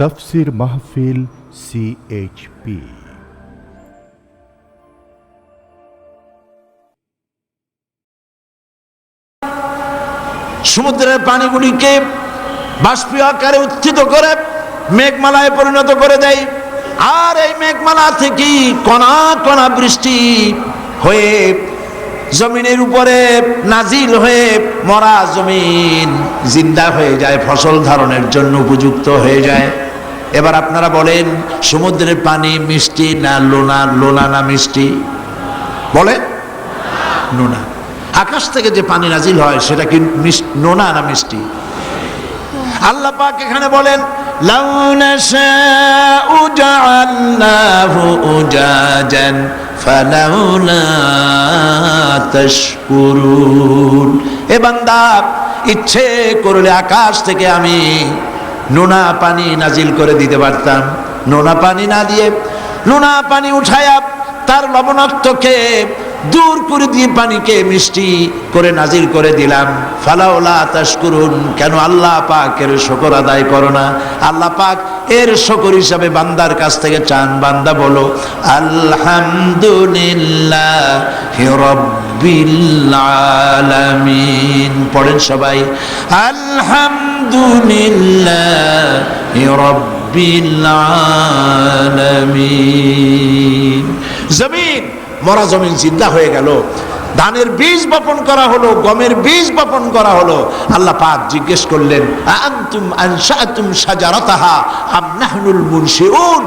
তফসির মাহফিল সিএইচপি সমুদ্রের পানিগুলিকে বাষ্পীয় আকারে উত্থিত করে মেঘমালায় পরিণত করে দেয়। আর এই মেঘমালা থেকেই কণা কণা বৃষ্টি হয়ে জমিনের উপরে নাজিল হয়ে মরা জমিন জিন্দা হয়ে যায়, ফসল ধারণের জন্য উপযুক্ত হয়ে যায়। এবার আপনারা বলেন, সমুদ্রের পানি মিষ্টি না লোনা? লোনা না মিষ্টি? বলেন। নোনা আকাশ থেকে যে পানি নাজিল হয়, সেটা কি নোনা না মিষ্টি? আল্লাহ পাক এখানে বলেন এ বান্দা, ইচ্ছে করলে আকাশ থেকে আমি নোনা পানি নাজিল করে দিতে পারতাম। নোনা পানি না দিয়ে, নোনা পানি উঠায়া তার লবণাক্তকে দূর করে দিয়ে পানিকে মিষ্টি করে নাজিল করে দিলাম। ফালাওলা আতাস করুন কেন আল্লাহ পাকের শকর আদায় করো না। আল্লাহ পাক এর শকর হিসাবে বান্দার কাছ থেকে চান। বান্দা বলো, আলহামদুলিল্লাহ রব্বিল আলামিন পড়েন সবাই আলহামদুলিল্লাহ রব্বিল আলামিন জমিন মরা জমিন জিন্দা হয়ে গেল। ধানের বীজ বপন করা হলো, গমের বীজ বপন করা হলো। আল্লাহ পাক জিজ্ঞেস করলেন আনতুম আনশাআতুম শাজারাতাহা আম নাহনুল মুনশিউন?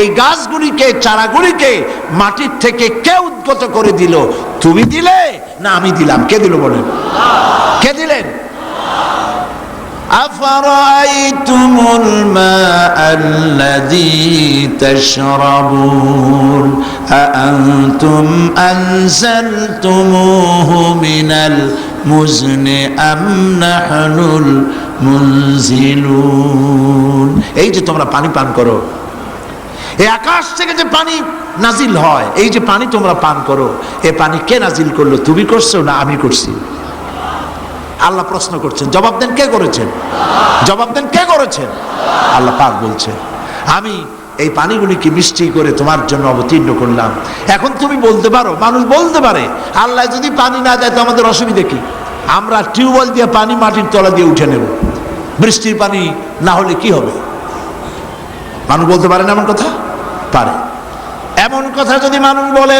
এই গাছগুলিকে, চারাগুলিকে মাটির থেকে কে উদ্গত করে দিল? তুমি দিলে না আমি দিলাম? কে দিল বলেন? কে দিলেন? أفرأيتم الماء الذي تشربون أأنتم أنزلتموه من المزن أم نحن المنزلون এই যে তোমরা পানি পান করো এই আকাশ থেকে যে পানি নাজিল হয় এই যে পানি তোমরা পান করো এ পানি কে নাজিল করলো তুমি করছো না আমি করছি আল্লাহ প্রশ্ন করছেন, জবাব দেন কে করেছেন? জবাব দেন কে করেছেন? আল্লাহ পাক বলছেন আমি এই পানিগুলিকে মিষ্টি করে তোমার জন্য অবতীর্ণ করলাম। এখন তুমি বলতে পারো, মানুষ বলতে পারে, আল্লাহ যদি পানি না দেয় তো আমাদের অসুবিধা কি? আমরা টিউবওয়েল দিয়ে পানি মাটির তলা দিয়ে উঠে নেব। বৃষ্টির পানি না হলে কি হবে? মানুষ বলতে পারে না এমন কথা? পারে। এমন কথা যদি মানুষ বলে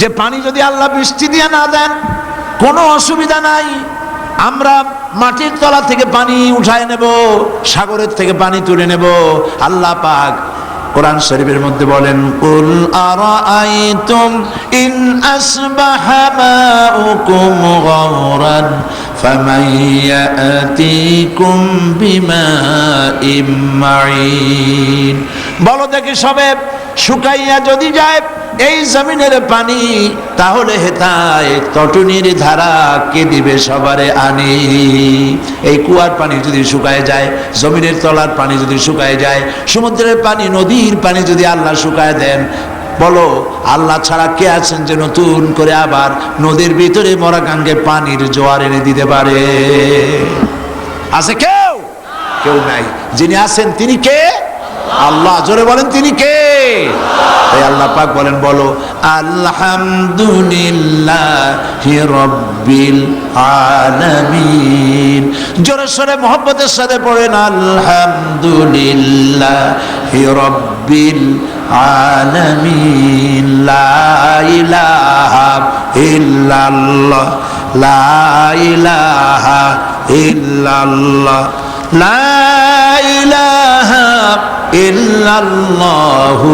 যে পানি যদি আল্লাহ বৃষ্টি দিয়ে না দেন কোনো অসুবিধা নাই। আমরা মাটির তলা থেকে পানি উঠায় নেব, সাগরের থেকে পানি তুলে নেব। আল্লাহ পাক কোরআন শরীফের মধ্যে বলেন, কুল আরাআইতুম ইন আসবাহা মাউকুম গাওরান, ফামান ইয়াতিকুম বিমাইম মাইন বলো দেখি সবে শুকাইয়া যদি যায় এই জমিনের পানি, তাহলে হেতায় তটুনির ধারা কে দিবে সবারে আনি? এই কুয়ার পানি যদি শুকায় যায়, জমিনের তলার পানি যদি শুকায় যায়, সমুদ্রের পানি, নদীর পানি যদি আল্লাহ শুকায় দেন, বলো, আল্লাহ ছাড়া কে আছেন যে নতুন করে আবার নদীর ভিতরে মরা গাঙ্গে পানির জোয়ার এনে দিতে পারে? আছে কেউ? কেউ নাই। যিনি আছেন তিনি কে? আল্লাহ, জোরে বলেন তিনি কে? তাই আল্লাহ পাক বলেন, বলো, আলহামদুলিল্লাহ রব্বিল আলামিন। জোরে সরে মোহব্বতের সাথে পড়েন, আলহামদুলিল্লাহ রব্বিল আলামিন। লা ইলাহা ইল্লাল্লাহ, লা ইলাহা ইল্লাল্লাহ, লা ইলাহা ইল্লাল্লাহু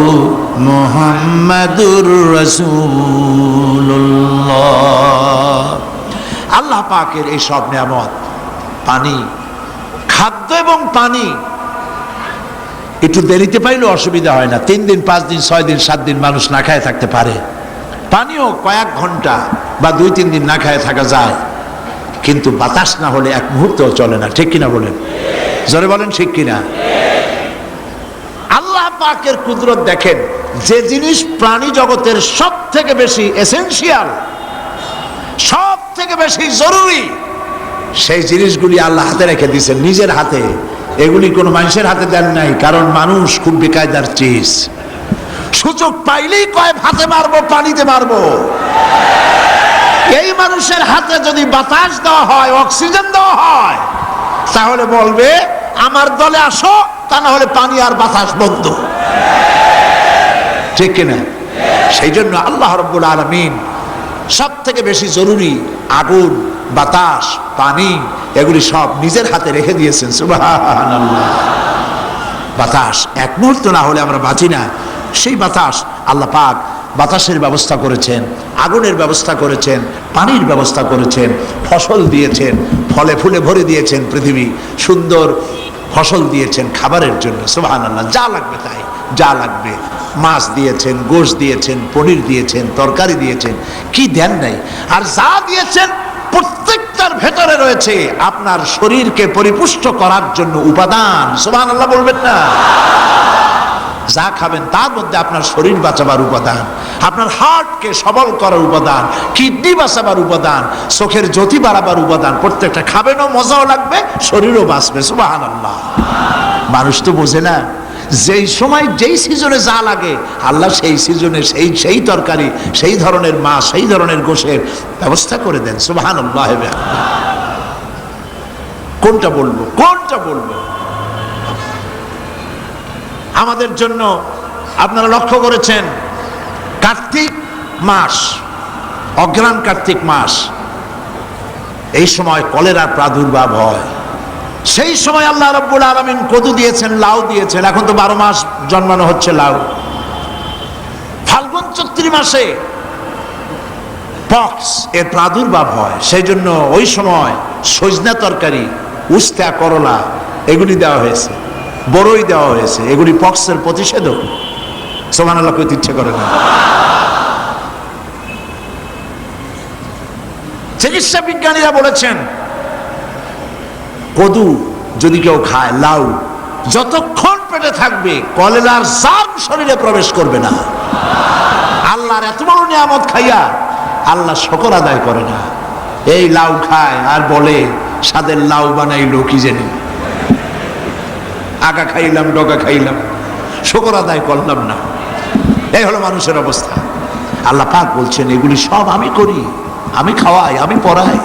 মুহাম্মাদুর রাসূলুল্লাহ। আল্লাহ পাকের এই সব নিয়ামত, পানি, খাদ্য এবং পানি, একটু দেরিতে পাইলেও অসুবিধা হয় না। তিন দিন, পাঁচ দিন, ছয় দিন, সাত দিন মানুষ না খায় থাকতে পারে। পানিও কয়েক ঘণ্টা বা দুই, তিন দিন না খায় থাকা যায়। কিন্তু বাতাস না হলে এক মুহূর্তও চলে না। ঠিক কিনা বলেন? জোরে বলেন, ঠিক কিনা? পাকের কুদরত দেখেন, যে জিনিস প্রাণী জগতের সব থেকে বেশি এসেনশিয়াল সব থেকে বেশি জরুরি, সেই জিনিসগুলি আল্লাহ হাতে রেখে দিয়েছেন নিজের হাতে। এগুলি কোনো মানুষের হাতে দেন নাই, কারণ মানুষ খুব বেকায়দার চিজ। সুযোগ পাইলেই কয়, ভাতে মারবো, পানিতে মারবো। এই মানুষের হাতে যদি বাতাস দেওয়া হয়, অক্সিজেন দেওয়া হয়, তাহলে বলবে, আমার দলে আসো, তা না হলে পানি আর বাতাস বন্ধ। ঠিক কিনা? সেই জন্য আল্লাহ রব্বুল আলমিন সব থেকে বেশি জরুরি আগুন, বাতাস, পানি, এগুলি সব নিজের হাতে রেখে দিয়েছেন। বাতাস এক মুহূর্ত না হলে আমরা বাঁচি না। সেই বাতাস আল্লাহ পাক বাতাসের ব্যবস্থা করেছেন, আগুনের ব্যবস্থা করেছেন, পানির ব্যবস্থা করেছেন, ফসল দিয়েছেন, ফলে ফুলে ভরে দিয়েছেন পৃথিবী, সুন্দর ফসল দিয়েছেন খাবারের জন্য। সুবাহান আল্লাহ যা লাগবে তাই। যা লাগবে। মাছ দিয়েছেন, গোশ দিয়েছেন, পনির দিয়েছেন, তরকারি দিয়েছেন, কি দেন নাই? আর যা দিয়েছেন প্রত্যেকটার ভেতরে রয়েছে আপনার শরীরকে পরিপুষ্ট করার জন্য উপাদান। সুবাহান আল্লাহ বলবেন না। যা খাবেন তার মধ্যে আপনার শরীর বাঁচাবার উপাদান, আপনার হার্টকে সবল করার উপাদান, কিডনি বাঁচাবার উপাদান, চোখের জ্যোতি বাড়াবার উপাদান, প্রত্যেকটা খাবেনও, মজাও লাগবে, শরীরও বাঁচবে। সুবাহান আল্লাহ মানুষ তো বোঝে না। যেই সময় যেই সিজনে যা লাগে, আল্লাহ সেই সিজনে সেই সেই তরকারি, সেই ধরনের মাছ সেই ধরনের গোশের ব্যবস্থা করে দেন। সুবাহান কোনটা বলব? কোনটা বলব? আমাদের জন্য আপনারা লক্ষ্য করেছেন, কার্তিক মাস অগ্রাণ কার্তিক মাস, এই সময় কলেরার প্রাদুর্ভাব হয়। সেই সময় আল্লাহ রব্বুল আলমিন কদু দিয়েছেন, লাউ দিয়েছেন। এখন তো বারো মাস জন্মানো হচ্ছে লাউ। ফাল্গুন চৈত্রি মাসে পক্স, এর প্রাদুর্ভাব হয়। সেই জন্য ওই সময় সজনা তরকারি, উস্তা, করলা, এগুলি দেওয়া হয়েছে। বড়ই দেওয়া হয়েছে। এগুলি পক্সের প্রতিষেধক। সোমান আল্লাহ কইতে ইচ্ছে করে না। চিকিৎসা বিজ্ঞানীরা বলেছেন কদু যদি কেউ খায়, লাউ। যতক্ষণ পেটে থাকবে কলেরার জাম শরীরে প্রবেশ করবে না। আল্লাহর এত বড় নিয়ামত খাইয়া আল্লাহ শকর আদায় করে না। এই লাউ খায় আর বলে, সাদের লাউ বানাইলো কি জানি? আগা খাইলাম, ডগা খাইলাম, শকর আদায় করলাম না। এই হলো মানুষের অবস্থা। আল্লাহ পাক বলছেন, এগুলি সব আমি করি। আমি খাওয়াই, আমি পড়াই।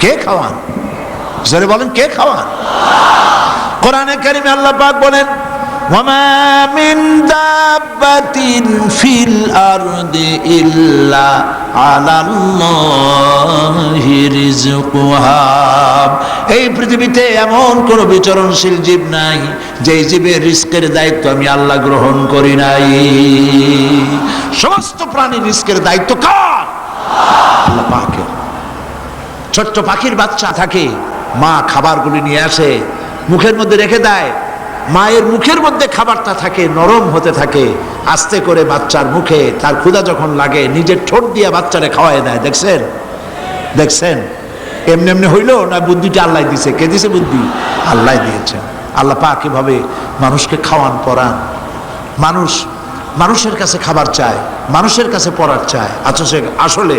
কে খাওয়ান? জোরে বলেন কে খাওয়ান কোরআনে কারিমে আল্লাহ পাক বলেন وما من دابة في الأرض إلا على الله رزقها এই পৃথিবীতে এমন কোন বিচরণশীল জীব নাই যে জীবের রিস্কের দায়িত্ব আমি আল্লাহ গ্রহণ করি নাই সমস্ত প্রাণীর রিস্কের দায়িত্ব কার আল্লাহ পাকের ছোট্ট পাখির বাচ্চা থাকে মা খাবারগুলি নিয়ে আসে, মুখের মধ্যে রেখে দেয়। মায়ের মুখের মধ্যে খাবারটা থাকে, নরম হতে থাকে। আস্তে করে বাচ্চার মুখে তার ক্ষুধা যখন লাগে, নিজের ঠোঁট দিয়ে বাচ্চারে খাওয়াই দেয়। দেখছেন? দেখছেন? এমনি এমনি হইল না বুদ্ধিটা আল্লাহ দিছে? কে দিছে বুদ্ধি? আল্লাহ দিয়েছেন। আল্লাহ পাক এভাবে মানুষকে খাওয়ান পরান। মানুষ মানুষের কাছে খাবার চায়, মানুষের কাছে পড়ার চায়, অথচ আসলে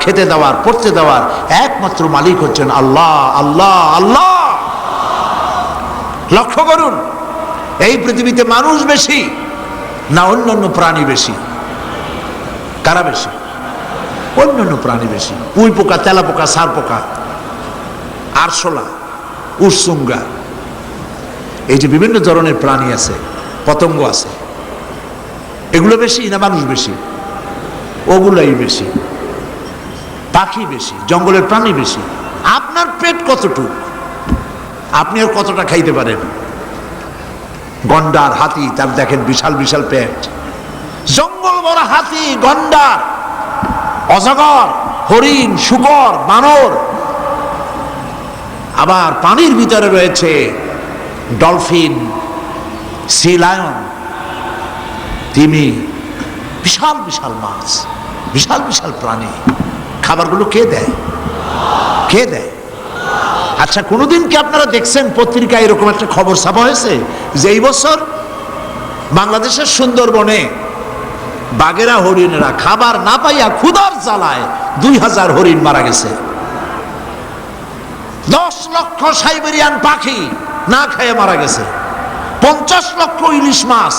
খেতে দেওয়ার, পড়তে দেওয়ার একমাত্র মালিক হচ্ছেন আল্লাহ আল্লাহ আল্লাহ। লক্ষ্য করুন, এই পৃথিবীতে মানুষ বেশি না অন্যান্য প্রাণী বেশি? কারা বেশি? অন্যান্য প্রাণী বেশি। পুই পোকা, তেলা পোকা, সার পোকা, আরশোলা উরসুঙ্গা এই যে বিভিন্ন ধরনের প্রাণী আছে, পতঙ্গ আছে এগুলো বেশি না মানুষ বেশি? ওগুলাই বেশি। পাখি বেশি, জঙ্গলের প্রাণী বেশি। আপনার পেট কতটুক? আপনি আর কতটা খাইতে পারেন? গন্ডার হাতি, তার দেখেন বিশাল বিশাল পেট। জঙ্গল বড় হাতি, গন্ডার, অজগর, হরিণ, শুকর, বানর। আবার পানির ভিতরে রয়েছে ডলফিন, সি লায়ন তিমি, বিশাল বিশাল মাছ, বিশাল বিশাল প্রাণী। খাবারগুলো কে দেয়? কে দেয়? আচ্ছা কোনোদিন কি আপনারা দেখছেন পত্রিকায় এরকম একটা খবর ছাপা হয়েছে যে এই বছর বাংলাদেশের সুন্দরবনে বাগেরা হরিণেরা খাবার না পাইয়া ক্ষুধার জ্বালায় দুই হাজার হরিণ মারা গেছে? দশ লক্ষ সাইবেরিয়ান পাখি না খেয়ে মারা গেছে। পঞ্চাশ লক্ষ ইলিশ মাছ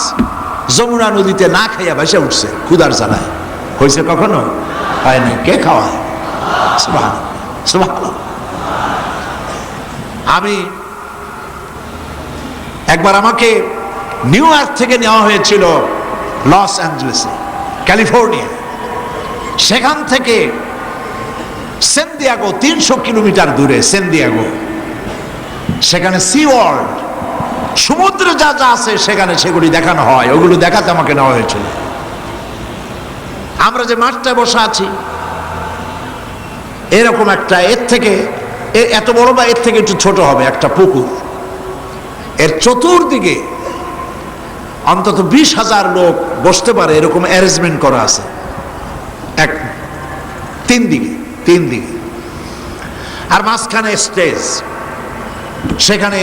যমুনা নদীতে না খাইয়া ভেসে উঠছে ক্ষুদার জ্বালায়। হয়েছে কখনো? হয়নি। কে খাওয়ায়? আমি একবার আমাকে নিউ ইয়র্ক থেকে নেওয়া হয়েছিল লস অ্যাঞ্জেলেসে ক্যালিফোর্নিয়া সেখান থেকে সেন্দিয়াগো তিনশো কিলোমিটার দূরে সেন্দিয়াগো সেখানে সি ওয়ার্ল্ড সমুদ্রে যা যা আছে সেখানে সেগুলি দেখানো হয়, ওগুলো দেখাতে আমাকে নেওয়া হয়েছিল। আমরা যে মাঠটায় বসে আছি, এরকম একটা, এর থেকে এত বড় বা এর থেকে একটু ছোট হবে একটা পুকুর। এর চতুর্দিকে অন্তত বিশ হাজার লোক বসতে পারে, এরকম অ্যারেঞ্জমেন্ট করা আছে। এক, তিন দিকে তিন দিকে। আর মাঝখানে স্টেজ সেখানে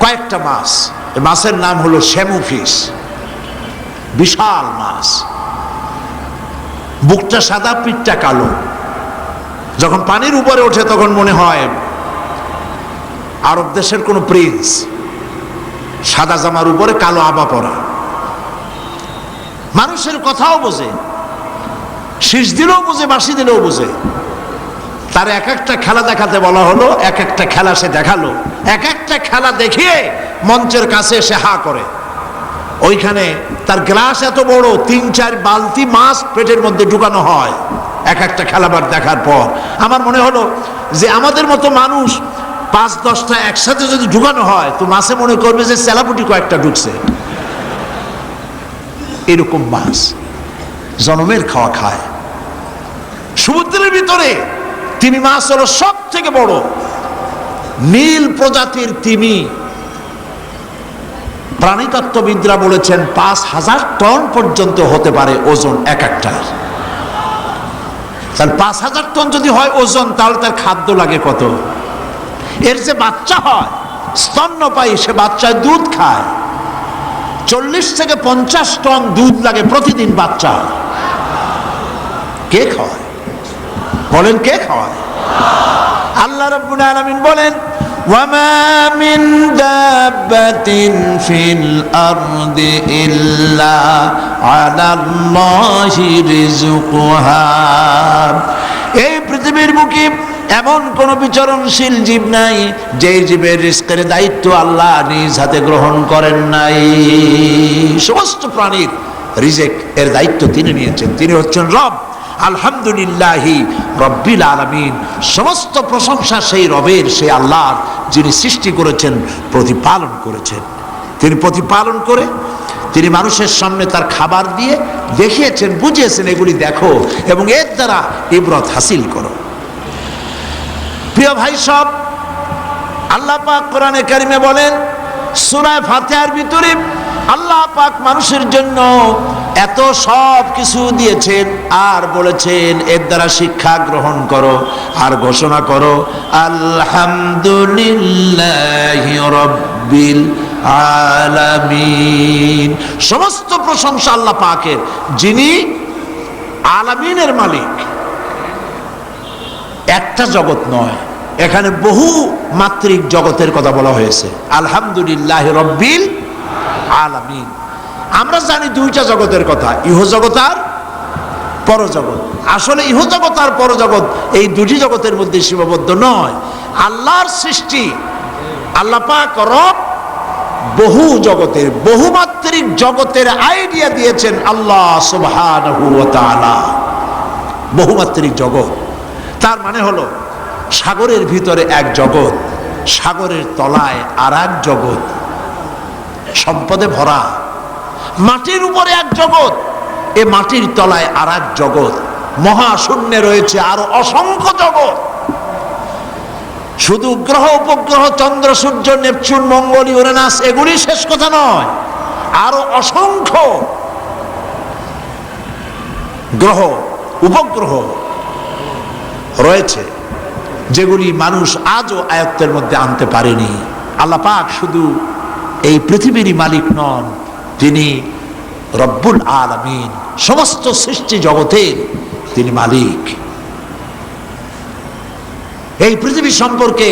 কয়েকটা মাছ। মাছের নাম হলো শ্যামু ফিশ। বিশাল মাছ। বুকটা সাদা, পিঠটা কালো। যখন পানির উপরে ওঠে, তখন মনে হয় আরব দেশের কোনো প্রিন্স সাদা জামার উপরে কালো আবা পরা। মানুষের কথাও বোঝে। শীষ দিলেও বোঝে বাসি দিলেও বোঝে। তার এক একটা খেলা দেখাতে বলা হলো, এক একটা খেলা সে দেখাল। এক একটা খেলা দেখিয়ে মঞ্চের কাছে এসে হা করে। ওইখানে তার গ্লাস এত বড়, তিন, চার বালতি মাছ পেটের মধ্যে ঢুকানো হয়, এক একটা খেলাবার দেখার পর। আমার মনে হলো যে আমাদের মতো মানুষ পাঁচ, দশটা একসাথে যদি ঢুকানো হয়, তো মাছে মনে করবে যে সেলাপুটি কয়েকটা ঢুকছে। এরকম মাছ জনমের খাওয়া খায়। সমুদ্রের ভিতরে তিমি মাছ হলো সব থেকে বড়। নীল প্রজাতির তিমি। প্রাণীতত্ত্ববিদরা বলেছেন পাঁচ হাজার টন পর্যন্ত হতে পারে ওজন এক একটার তাহলে পাঁচ হাজার টন যদি হয় ওজন, তাহলে তার খাদ্য লাগে কত? এর যে বাচ্চা হয় স্তন্যপায়ী সে বাচ্চায় দুধ খায়। চল্লিশ থেকে পঞ্চাশ টন দুধ লাগে প্রতিদিন বাচ্চা। কে খাওয়ায় বলেন কে? খাওয়ায় আল্লাহ রাব্বুল আলামিন বলেন, ওয়ামা মিন দাব্বাতিন ফিল আরদি ইল্লা আলাল্লাহি রিজকুহা এই পৃথিবীর বুকে এমন কোন বিচরণশীল জীব নাই যে জীবের রিস্কের দায়িত্ব আল্লাহ নিজ হাতে গ্রহণ করেন নাই। সমস্ত প্রাণীর রিজেক এর দায়িত্ব তিনি নিয়েছেন। তিনি হচ্ছেন রব। আলহামদুলিল্লাহি রব্বিল আলামিন। সমস্ত প্রশংসা সেই রবের, সেই আল্লাহর, যিনি সৃষ্টি করেছেন, প্রতিপালন করেছেন। তিনি প্রতিপালন করে, তিনি মানুষের সামনে তার খাবার দিয়ে দেখিয়েছেন, বুঝিয়েছেন, এগুলি দেখো এবং এর দ্বারা ইবরত হাসিল করো। প্রিয় ভাই সব, আল্লাহ পাক কোরআনে কারিমে বলেন, সূরা ফাতিহার ভিতরে আল্লাহ পাক মানুষের জন্য এত সব কিছু দিয়েছেন আর বলেছেন, এর দ্বারা শিক্ষা গ্রহণ করো আর ঘোষণা করো, আলহামদুলিল্লাহি রব্বিল আলামিন। সমস্ত প্রশংসা আল্লাহ পাকের, যিনি আলামিনের মালিক। একটা জগৎ নয়, এখানে বহু মাত্রিক জগতের কথা বলা হয়েছে, আলহামদুলিল্লাহ রব্বিল আলামিন। আমরা জানি দুইটা জগতের কথা ইহজগৎ আর পরজগৎ। আসলে ইহজগৎ আর পরজগৎ এই দুটি জগতের মধ্যে সীমাবদ্ধ নয়। আল্লাহর সৃষ্টি, আল্লাহ পাক রব বহু জগতের, বহুমাত্রিক জগতের আইডিয়া দিয়েছেন আল্লাহ সুবহানাহু ওয়া তাআলা। বহুমাত্রিক জগৎ। তার মানে হলো, সাগরের ভিতরে এক জগৎ, সাগরের তলায় আর এক জগৎ। সম্পদে ভরা মাটির উপরে এক জগৎ, এ মাটির তলায় আর এক জগৎ। মহাশূন্যে রয়েছে আরও অসংখ্য জগৎ। শুধু গ্রহ, উপগ্রহ, চন্দ্র, সূর্য, নেপচুন, মঙ্গল, ইউরেনাস এগুলি শেষ কথা নয়, আরও অসংখ্য গ্রহ, উপগ্রহ রয়েছে, যেগুলি মানুষ আজও আয়ত্তের মধ্যে আনতে পারেনি। আল্লাপাক শুধু এই পৃথিবীরই মালিক নন তিনি রব্বুল আলামিন, সমস্ত সৃষ্টি জগতের তিনি মালিক। এই পৃথিবী সম্পর্কে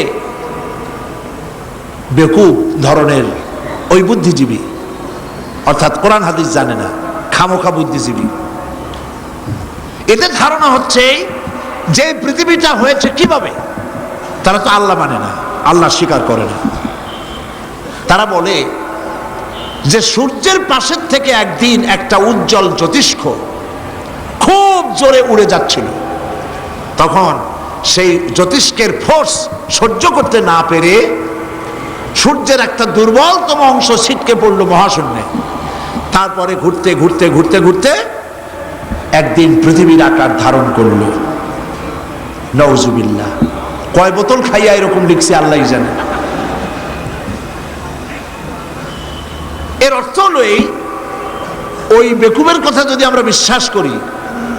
বেকুব ধরনের ওই বুদ্ধিজীবী, অর্থাৎ কোরআন হাদিস জানে না, খামোখা বুদ্ধিজীবী। এদের ধারণা হচ্ছে যে পৃথিবীটা হয়েছে কীভাবে, তারা তো আল্লাহ মানে না, আল্লাহ স্বীকার করে না। তারা বলে যে সূর্যের পাশের থেকে একদিন একটা উজ্জ্বল জ্যোতিষ্ক খুব জোরে উড়ে যাচ্ছিল। তখন সেই জ্যোতিষ্কের ফোর্স সহ্য করতে না পেরে সূর্যের একটা দুর্বলতম অংশ ছিটকে পড়ল মহাশূন্যে। তারপরে ঘুরতে ঘুরতে ঘুরতে ঘুরতে একদিন পৃথিবীর আকার ধারণ করল। নওজুবিল্লাহ কয় বোতল খাইয়া এরকম লিখছে আল্লাহ জানে এর অর্থ হলো এই ওই বেকুবের কথা যদি আমরা বিশ্বাস করি,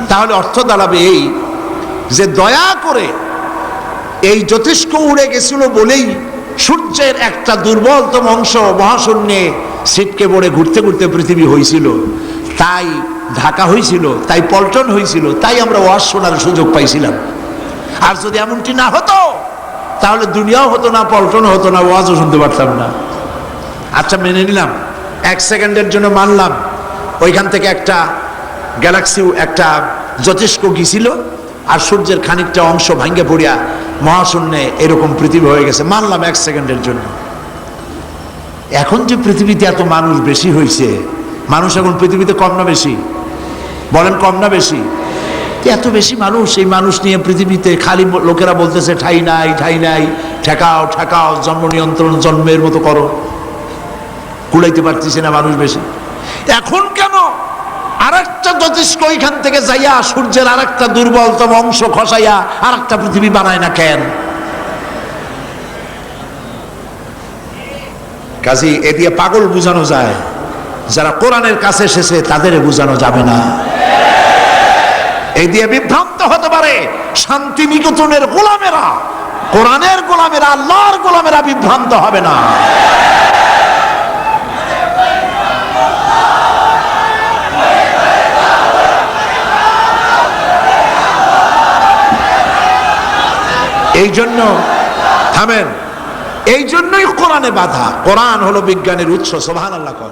তাহলে অর্থ দাঁড়াবে এই যে দয়া করে এই জ্যোতিষ্ক উড়ে গেছিল বলেই সূর্যের একটা দুর্বলতম অংশ মহাশূন্যে সিটকে পড়ে ঘুরতে ঘুরতে পৃথিবী হয়েছিল তাই ঢাকা হয়েছিল তাই পল্টন হয়েছিল তাই আমরা ওয়াজ শোনার সুযোগ পাইছিলাম। আর যদি এমনটি না হতো, তাহলে দুনিয়াও হতো না, পল্টনও হতো না, ওয়াজও শুনতে পারতাম না। আচ্ছা মেনে নিলাম। এক সেকেন্ডের জন্য মানলাম, ওইখান থেকে একটা গ্যালাক্সি একটা জ্যোতিষ্ক গিয়েছিল, আর সূর্যের খানিকটা অংশ ভাঙ্গে পড়িয়া মহাশূন্যে এরকম পৃথিবী হয়ে গেছে। মানলাম এক সেকেন্ডের জন্য। এখন যে পৃথিবীতে এত মানুষ বেশি হয়েছে মানুষ এখন পৃথিবীতে কম না বেশি? বলেন কম না বেশি। এত বেশি মানুষ, এই মানুষ নিয়ে পৃথিবীতে খালি লোকেরা বলতেছে, ঠাই নাই ঠাই নাই, ঠেকাও ঠেকাও, জন্ম নিয়ন্ত্রণ, জন্মের মতো করো। কুলাইতে পারতেছে না মানুষ বেশি। এখন কেন আরেকটা জ্যোতিষ্ক ওইখান থেকে যাইয়া সূর্যের আরেকটা দুর্বলতম অংশ খসাইয়া আরেকটা পৃথিবী বানায় না কেন? কাজী, এ দিয়ে পাগল বুঝানো যায়। যারা কোরআনের কাছে এসেছে তাদের বোঝানো যাবে না। এই দিয়ে বিভ্রান্ত হতে পারে শান্তি নিকেতনের গোলামেরা। কোরআনের গোলামেরা, আল্লাহর গোলামেরা বিভ্রান্ত হবে না। এই জন্য থামেন এই জন্যই কোরআনে বাধা। কোরআন হলো বিজ্ঞানের উৎস সোভান আল্লাহ কর।